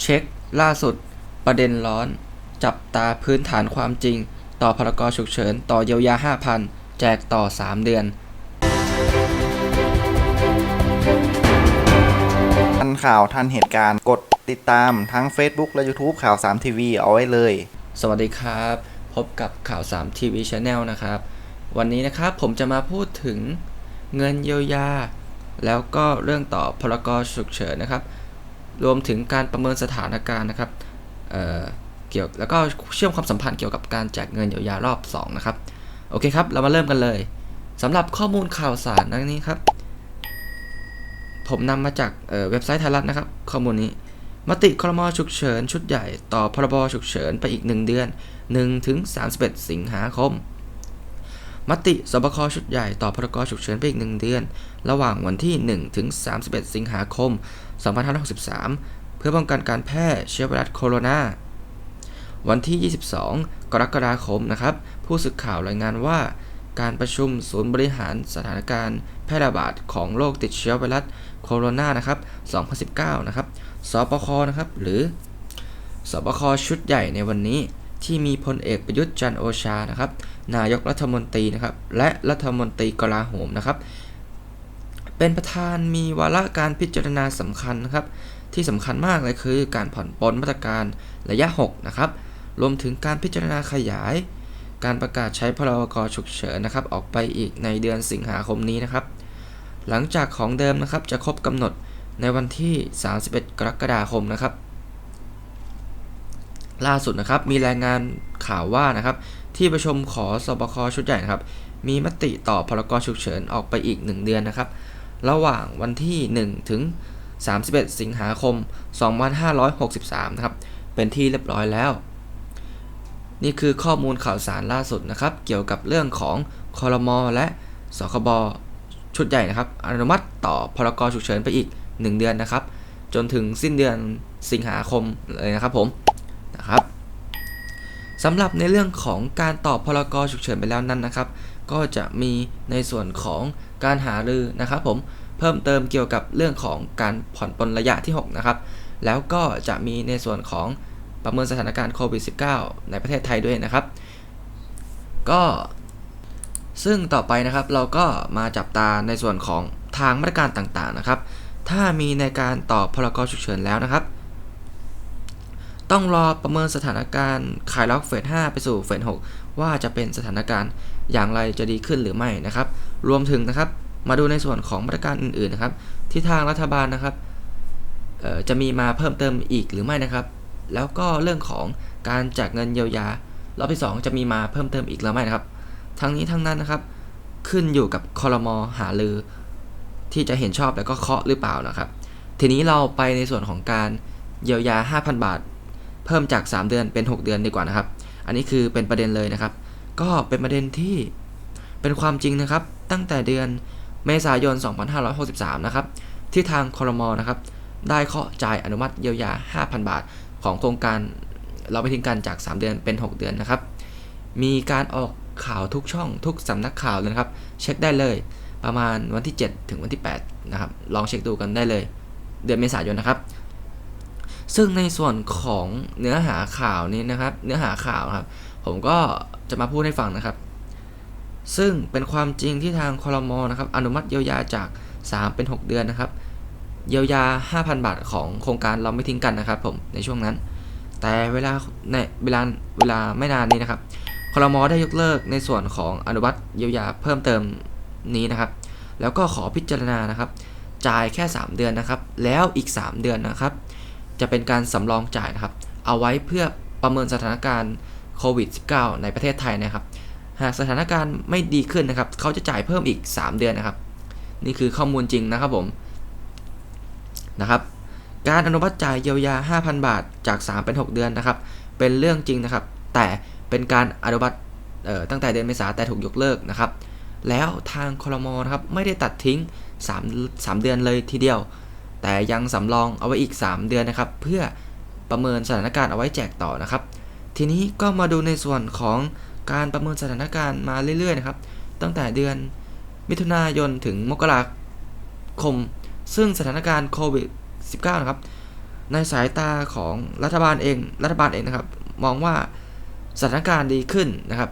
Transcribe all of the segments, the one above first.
เช็ค ล่าสุด ประเด็นร้อน จับตาพื้นฐานความจริง ต่อพรกฉุกเฉิน ต่อเยียวยา 5,000 แจกต่อ 3 เดือนทันข่าวทันเหตุการณ์กดติดตามทั้ง Facebook และ YouTube ข่าว3ทีวีเอาไว้เลย สวัสดีครับ พบกับข่าว3 TV Channel นะครับ วันนี้นะครับผมจะมาพูดถึงเงินเยียวยา แล้วก็เรื่องต่อพรกฉุกเฉินนะครับ รวมถึงการประเมินสถานการณ์นะครับเเกี่ยวแล้วก็เชื่อมความสัมพันธ์เกี่ยวกับการแจกเงินเยียวยารอบ 2 นะครับ โอเคครับ เรามาเริ่มกันเลยสำหรับข้อมูลข่าวสารดังนี้ครับ ผมนำมาจากเเว็บไซต์ไทยรัฐนะครับ ข้อมูลนี้ มติครมฉุกเฉินชุดใหญ่ ต่อพรบฉุกเฉินไปอีก 1 เดือน1ถึง31 สิงหาคม มติสบคชุดใหญ่ต่อพรกฉุกเฉินไปอีก 1 เดือน ระหว่างวันที่ 1 ถึง 31 สิงหาคม 2563 เพื่อป้องกันการแพร่เชื้อไวรัสโคโรนา วันที่ 22 กรกฎาคมนะครับ ผู้สื่อข่าวรายงานว่า การประชุมศูนย์บริหารสถานการณ์ แพร่ระบาดของโรคติดเชื้อไวรัสโคโรนานะครับ 2019 นะครับสปคนะครับ หรือสบค ชุดใหญ่ในวันนี้ ที่มีพลเอกประยุทธ์จันโอชานะครับ นายกรัฐมนตรีนะครับ และรัฐมนตรีกลาโหมนะครับ เป็นประธานมีวาระการพิจารณาสำคัญนะครับ ที่สำคัญมากเลยคือ การผ่อนปลนมาตรการระยะ 6 นะครับ รวมถึงการพิจารณาขยาย การประกาศใช้พรกฉุกเฉินนะครับ ออกไปอีกในเดือนสิงหาคมนี้นะครับ หลังจากของเดิมนะครับจะครบกำหนดในวันที่ 31 กรกฎาคมนะครับ ล่าสุดนะครับมีรายงานข่าวว่านะครับที่ประชุมขอสบคชุดใหญ่นะครับมีมติต่อพรกฉุกเฉินออกไปอีก 1 เดือนนะครับ ระหว่างวันที่ 1 ถึง 31 สิงหาคม 2563 นะครับ เป็นที่เรียบร้อยแล้ว นี่คือข้อมูลข่าวสารล่าสุดนะครับ เกี่ยวกับเรื่องของคอรมอและสคบชุดใหญ่นะครับ อนุมัติต่อพรกฉุกเฉินไปอีก 1 เดือนนะครับ จนถึงสิ้นเดือนสิงหาคมเลยนะครับผม นะครับสำหรับในเรื่องของการตอบพรกฉุกเฉินไปแล้วนั้นนะครับ ก็จะมีในส่วนของการหารือนะครับผมเพิ่มเติมเกี่ยวกับเรื่องของการผ่อนปลนระยะที่ 6 นะครับ แล้วก็จะมีในส่วนของประเมินสถานการณ์โควิด -19 ในประเทศไทยด้วยนะครับ ก็ซึ่งต่อไปนะครับเราก็มาจับตาในส่วนของทางมาตรการต่างๆนะครับ ถ้ามีในการตอบพรกฉุกเฉินแล้วนะครับ ต้องรอประเมินสถานการณ์ขายล็อกเฟส5ไปสู่เฟส6ว่าจะเป็นสถานการณ์อย่างไรจะดีขึ้นหรือไม่นะครับ รวมถึงนะครับ มาดูในส่วนของมาตรการอื่นๆนะครับ ที่ทางรัฐบาลนะครับจะมีมาเพิ่มเติมอีกหรือไม่นะครับ แล้วก็เรื่องของการแจกเงินเยียวยารอบที่ 2 จะมีมาเพิ่มเติมอีกหรือไม่นะครับ ทั้งนี้ทั้งนั้นนะครับ ขึ้นอยู่กับคอรมอหาลือ ที่จะเห็นชอบแล้วก็เคาะหรือเปล่านะครับ ทีนี้เราไปในส่วนของการเยียวยา 5,000 บาท เพิ่มจาก 3 เดือนเป็น 6 เดือนดีกว่านะครับ อันนี้คือเป็นประเด็นเลยนะครับ ก็เป็นประเด็นที่เป็นความจริงนะครับ ตั้งแต่เดือนเมษายน 2563 นะครับ ที่ทางคอรมอนะครับ ได้เคาะจ่ายอนุมัติเยียวยา 5,000 บาท ของโครงการเราไปทิ้งกันจาก 3 เดือนเป็น 6 เดือนนะครับ มีการออกข่าวทุกช่องทุกสำนักข่าวเลยนะครับ เช็คได้เลยประมาณวันที่ 7 ถึงวันที่ 8 นะครับ ลองเช็คดูกันได้เลย เดือนเมษายนนะครับ ซึ่งในส่วนของเนื้อหาข่าวนี้นะครับ เนื้อหาข่าวครับ ผมก็จะมาพูดให้ฟังนะครับ ซึ่งเป็นความจริงที่ทางคอรมอนะครับ อนุมัติเยียวยาจาก 3 เป็น 6 เดือนนะครับ เยียวยา 5,000 บาทของโครงการเราไม่ทิ้งกันนะครับ ผมในช่วงนั้น แต่เวลาในเวลาเวลาไม่นานนี้นะครับคอรมอได้ยกเลิกในส่วนของอนุมัติเยียวยาเพิ่มเติมนี้นะครับ แล้วก็ขอพิจารณานะครับ จ่ายแค่ 3 เดือนนะครับ แล้วอีก 3 เดือนนะครับ จะเป็นการสำรองจ่ายนะครับ เอาไว้เพื่อประเมินสถานการณ์โควิด -19 ในประเทศไทยนะครับ หากสถานการณ์ไม่ดีขึ้นนะครับ เขาจะจ่ายเพิ่มอีก 3 เดือนนะครับ นี่คือข้อมูลจริงนะครับผมนะครับ การอนุมัติจ่ายเยียวยา 5,000 บาทจาก 3 เป็น 6 เดือนนะครับ เป็นเรื่องจริงนะครับ แต่เป็นการอนุมัติตั้งแต่เดือนเมษาแต่ถูกยกเลิกนะครับ แล้วทางคอรมอนะครับไม่ได้ตัดทิ้ง 3 3 เดือนเลยทีเดียว แต่ยังสำรองเอาไว้อีก 3 เดือนนะครับ เพื่อประเมินสถานการณ์เอาไว้แจกต่อนะครับ ทีนี้ก็มาดูในส่วนของการประเมินสถานการณ์มาเรื่อยๆนะครับ ตั้งแต่เดือนมิถุนายนถึงมกราคม ซึ่งสถานการณ์โควิด -19 นะครับ ในสายตาของรัฐบาลเอง รัฐบาลเองนะครับ มองว่าสถานการณ์ดีขึ้นนะครับ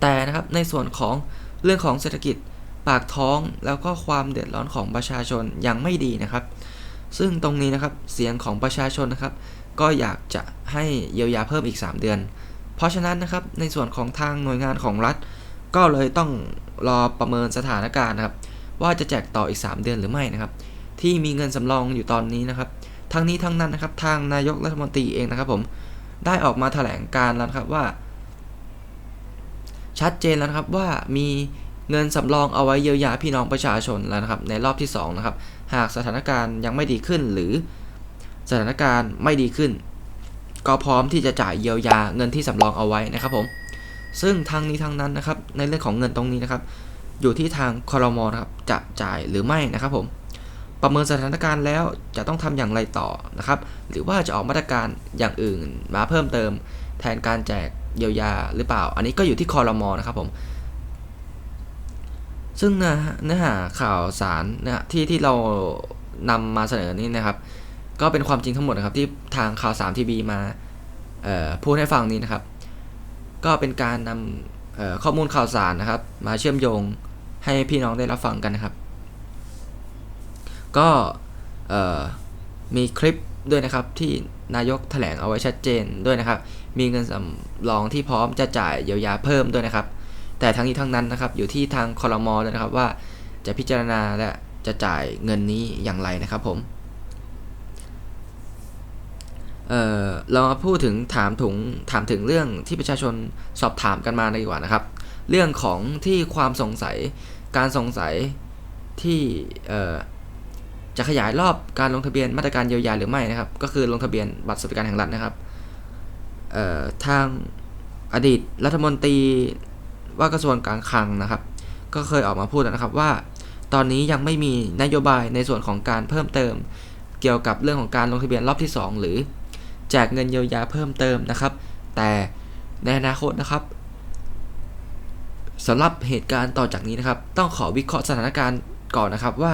แต่นะครับในส่วนของเรื่องของเศรษฐกิจ ปากท้องแล้วก็ความเดือดร้อนของประชาชนยังไม่ดีนะครับ ซึ่งตรงนี้นะครับเสียงของประชาชนนะครับ ก็อยากจะให้เยียวยาเพิ่มอีก 3 เดือน เพราะฉะนั้นนะครับในส่วนของทางหน่วยงานของรัฐ ก็เลยต้องรอประเมินสถานการณ์นะครับ ว่าจะแจกต่ออีก 3 เดือนหรือไม่นะครับ ที่มีเงินสำรองอยู่ตอนนี้นะครับ ทั้งนี้ทั้งนั้นนะครับทางนายกรัฐมนตรีเองนะครับผมได้ออกมาแถลงการแล้วครับว่า ชัดเจนแล้วครับว่ามี เงินสำรองเอาไว้เยียวยาพี่น้องประชาชนแล้วนะครับ ในรอบที่2นะครับหากสถานการณ์ยังไม่ดีขึ้นหรือสถานการณ์ไม่ดีขึ้น ก็พร้อมที่จะจ่ายเยียวยาเงินที่สำรองเอาไว้นะครับผมซึ่งทางนี้ทางนั้นนะครับในเรื่องของเงินตรงนี้นะครับ อยู่ที่ทางคอรมอนะครับจะจ่ายหรือไม่นะครับผมประเมินสถานการณ์แล้วจะต้องทำอย่างไรต่อนะครับ หรือว่าจะออกมาตรการอย่างอื่นมาเพิ่มเติม แทนการแจกเยียวยาหรือเปล่า อันนี้ก็อยู่ที่คอรมอนะครับผม ซึ่งเนื้อหาข่าวสารนะที่ที่เรานำมาเสนอนี้นะครับ ก็เป็นความจริงทั้งหมดนะครับที่ทางข่าวสามทีวีมาพูดให้ฟังนี้นะครับ ก็เป็นการนำข้อมูลข่าวสารนะครับ มาเชื่อมโยงให้พี่น้องได้รับฟังกันนะครับ ก็มีคลิปด้วยนะครับที่นายกแถลงเอาไว้ชัดเจนด้วยนะครับ มีเงินสำรองที่พร้อมจะจ่ายเยียวยาเพิ่มด้วยนะครับ แต่ทั้งนี้ทั้งนั้นนะครับ อยู่ที่ทางคอรมอลนะครับ ว่าจะพิจารณาและจะจ่ายเงินนี้อย่างไรนะครับผมเเรามาพูดถึงถามถึงถามถึงเรื่องที่ประชาชนสอบถามกันมาดีกว่านะครับ เรื่องของที่ความสงสัยการสงสัยที่จะขยายรอบการลงทะเบียนมาตรการเยียวยาหรือไม่นะครับ ก็คือลงทะเบียนบัตรสวัสดิการแห่งรัฐนะครับทางอดีตรัฐมนตรี ว่ากระทรวงการคลังนะครับ ก็เคยออกมาพูดนะครับว่า ตอนนี้ยังไม่มีนโยบายในส่วนของการเพิ่มเติม เกี่ยวกับเรื่องของการลงทะเบียนรอบที่ 2 หรือแจกเงินเยียวยาเพิ่มเติมนะครับ แต่ในอนาคตนะครับสำหรับเหตุการณ์ต่อจากนี้นะครับ ต้องขอวิเคราะห์สถานการณ์ก่อนนะครับว่า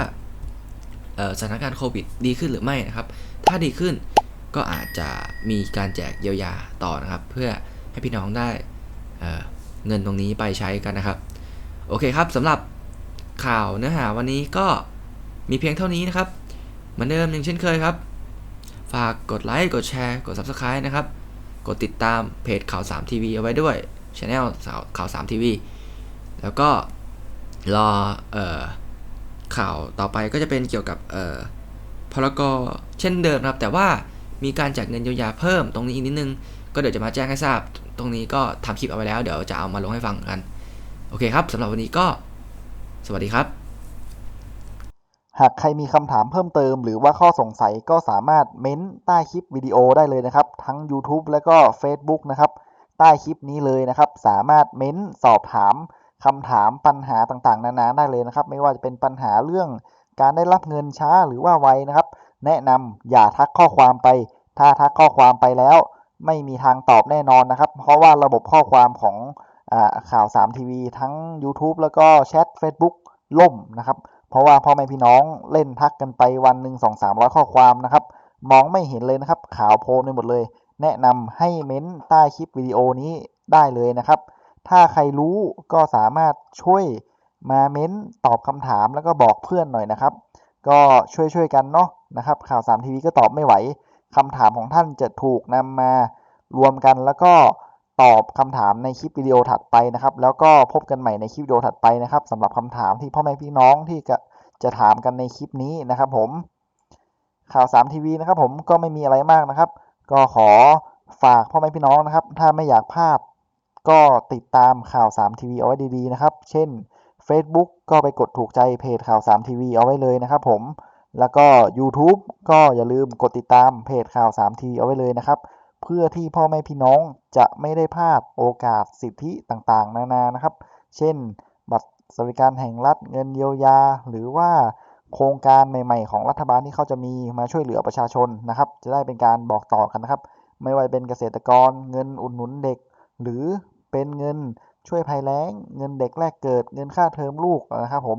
สถานการณ์โควิดดีขึ้นหรือไม่นะครับ ถ้าดีขึ้นก็อาจจะมีการแจกเยียวยาต่อนะครับ เพื่อให้พี่น้องได้ เงินตรงนี้ไปใช้กันนะครับ โอเคครับสำหรับข่าวเนื้อหาวันนี้ก็มีเพียงเท่านี้นะครับ เหมือนเดิมอย่างเช่นเคยครับ ฝากกดไลค์กดแชร์ กด Subscribe นะครับ กดติดตามเพจข่าว3ทีวีเอาไว้ด้วยช anel ข่าว3ทีวีแล้วก็รอเอ่อข่าวต่อไปก็จะเป็นเกี่ยวกับเอ่อพรกเช่นเดิมครับ แต่ว่ามีการแจกเงินเยียวยาเพิ่มตรงนี้อีกนิดนึง ก็เดี๋ยวจะมาแจ้งให้ทราบ ตรงนี้ก็ทำคลิปเอาไว้แล้ว เดี๋ยวจะเอามาลงให้ฟังกัน โอเคครับสำหรับวันนี้ก็ สวัสดีครับ หากใครมีคำถามเพิ่มเติม หรือว่าข้อสงสัยก็สามารถเม้นใต้คลิปวิดีโอได้เลยนะครับ ทั้ง YouTube และก็ Facebook นะครับ ใต้คลิปนี้เลยนะครับ สามารถเม้นสอบถามคำถามปัญหาต่างๆ นานาได้เลยนะครับ ไม่ว่าจะเป็นปัญหาเรื่องการได้รับเงินช้าหรือว่าไวนะครับ แนะนำอย่าทักข้อความไป ถ้าทักข้อความไปแล้ว ไม่มีทางตอบแน่นอนนะครับ เพราะว่าระบบข้อความของอข่าว 3 ทีวีทั้ง YouTube แล้วก็แชท Facebook ล่มนะครับ เพราะว่าพ่อแม่พี่น้องเล่นทักกันไปวันหนึ่งสองสามร้อยข้อความนะครับ มองไม่เห็นเลยนะครับขาวโพลนไปหมดเลย แนะนำให้เม้นใต้คลิปวิดีโอนี้ได้เลยนะครับ ถ้าใครรู้ก็สามารถช่วยมาเม้นตอบคำถามแล้วก็บอกเพื่อนหน่อยนะครับ ก็ช่วยช่วยๆกันเนาะนะครับ ข่าว3ทีวีก็ตอบไม่ไหว คำถามของท่านจะถูกนำมารวมกันแล้วก็ตอบคำถามในคลิปวิดีโอถัดไปนะครับ แล้วก็พบกันใหม่ในคลิปวิดีโอถัดไปนะครับสำหรับคำถามที่พ่อแม่พี่น้องที่จะจะถามกันในคลิปนี้นะครับผมข่าว3ทีวีนะครับผมก็ไม่มีอะไรมากนะครับ ก็ขอฝากพ่อแม่พี่น้องนะครับ ถ้าไม่อยากพลาดก็ติดตามข่าว3ทีวีเอาไว้ดีๆนะครับ เช่น Facebook ก็ไปกดถูกใจเพจข่าว3ทีวีเอาไว้เลยนะครับผม แล้วก็ YouTube ก็อย่าลืมกดติดตามเพจข่าว3ทีวีเอาไว้เลยนะครับ เพื่อที่พ่อแม่พี่น้องจะไม่ได้พลาดโอกาสสิทธิต่างๆ นานานะครับ เช่น บัตรสวัสดิการแห่งรัฐเงินเยียวยา หรือว่าโครงการใหม่ๆ ของรัฐบาลที่เขาจะมีมาช่วยเหลือประชาชนนะครับ จะได้เป็นการบอกต่อกันนะครับ ไม่ว่าเป็นเกษตรกร เงินอุดหนุนเด็ก หรือเป็นเงินช่วยภัยแล้ง เงินเด็กแรกเกิด เงินค่าเทอมลูกนะครับผม